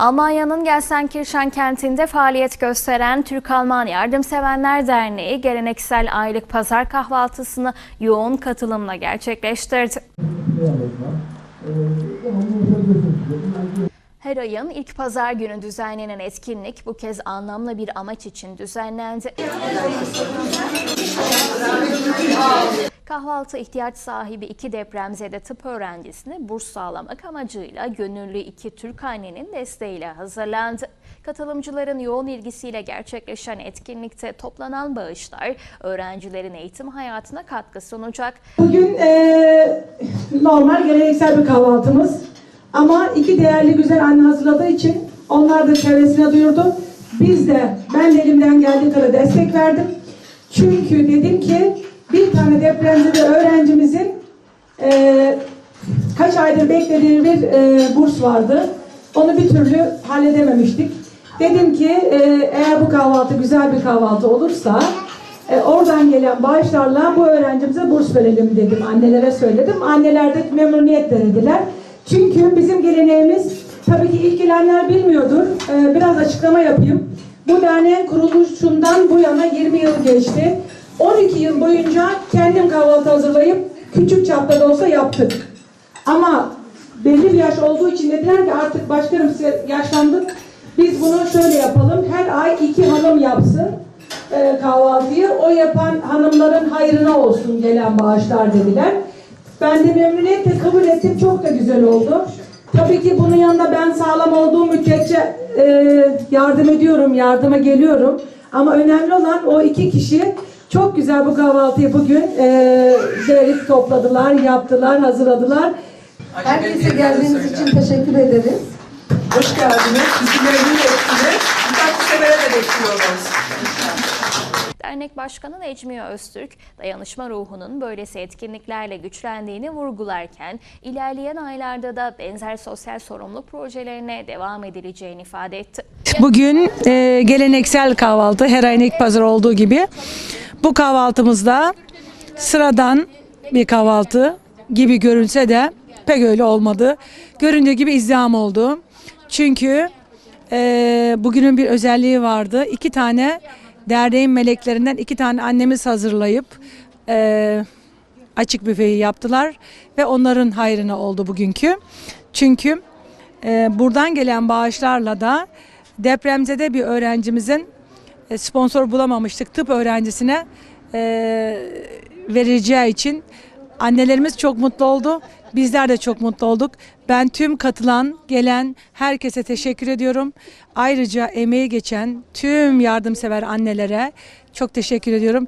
Almanya'nın Gelsenkirchen kentinde faaliyet gösteren Türk-Alman Yardımsevenler Derneği geleneksel aylık pazar kahvaltısını yoğun katılımla gerçekleştirdi. Her ayın ilk pazar günü düzenlenen etkinlik bu kez anlamlı bir amaç için düzenlendi. Kahvaltı ihtiyaç sahibi iki depremzede tıp öğrencisine burs sağlamak amacıyla gönüllü iki Türk annenin desteğiyle hazırlandı. Katılımcıların yoğun ilgisiyle gerçekleşen etkinlikte toplanan bağışlar öğrencilerin eğitim hayatına katkı sunacak. Bugün eee, normal geleneksel bir kahvaltımız. Ama iki değerli güzel anne hazırladığı için onlar da çevresine duyurdu. Biz de ben de elimden geldiği kadar destek verdim. Çünkü dedim ki tane depremzede öğrencimizin eee, kaç aydır beklediği bir eee, burs vardı. Onu bir türlü halledememiştik. Dedim ki eee, eğer bu kahvaltı güzel bir kahvaltı olursa e, oradan gelen bağışlarla bu öğrencimize burs verelim dedim. Annelere söyledim. Anneler de memnuniyetle dediler. Çünkü bizim geleneğimiz tabii ki ilk gelenler bilmiyordur. E, biraz açıklama yapayım. Bu derneğin kuruluşundan bu yana 20 yıl geçti. 12 yıl boyunca kendim kahvaltı hazırlayıp küçük çapta da olsa yaptık. Ama belli bir yaş olduğu için dediler ki artık başkanım size yaşlandık. Biz bunu şöyle yapalım. Her ay iki hanım yapsın e, kahvaltıyı. O yapan hanımların hayrına olsun gelen bağışlar dediler. Ben de memnuniyetle kabul ettim. Çok da güzel oldu. Tabii ki bunun yanında ben sağlam olduğum müddetçe e, yardım ediyorum, yardıma geliyorum. Ama önemli olan o iki kişi çok güzel bu kahvaltıyı bugün e, derip topladılar, yaptılar, hazırladılar. Herkese geldiğiniz için teşekkür ederiz. Hoş geldiniz. Bizi memnun ettiniz. Bir dahaki sefere de bekliyoruz. Dernek Başkanı Necmiye Öztürk, dayanışma ruhunun böylesi etkinliklerle güçlendiğini vurgularken, ilerleyen aylarda da benzer sosyal sorumluluk projelerine devam edileceğini ifade etti. Bugün e, geleneksel kahvaltı her ayın ilk pazar olduğu gibi bu kahvaltımızda sıradan bir kahvaltı gibi görünse de pek öyle olmadı. Göründüğü gibi izdiham oldu. Çünkü e, bugünün bir özelliği vardı. İki tane derneğin meleklerinden iki tane annemiz hazırlayıp e, açık büfeyi yaptılar ve onların hayrına oldu bugünkü. Çünkü e, buradan gelen bağışlarla da depremzede bir öğrencimizin sponsor bulamamıştık tıp öğrencisine e, vereceği için annelerimiz çok mutlu oldu. Bizler de çok mutlu olduk. Ben tüm katılan, gelen herkese teşekkür ediyorum. Ayrıca emeği geçen tüm yardımsever annelere çok teşekkür ediyorum.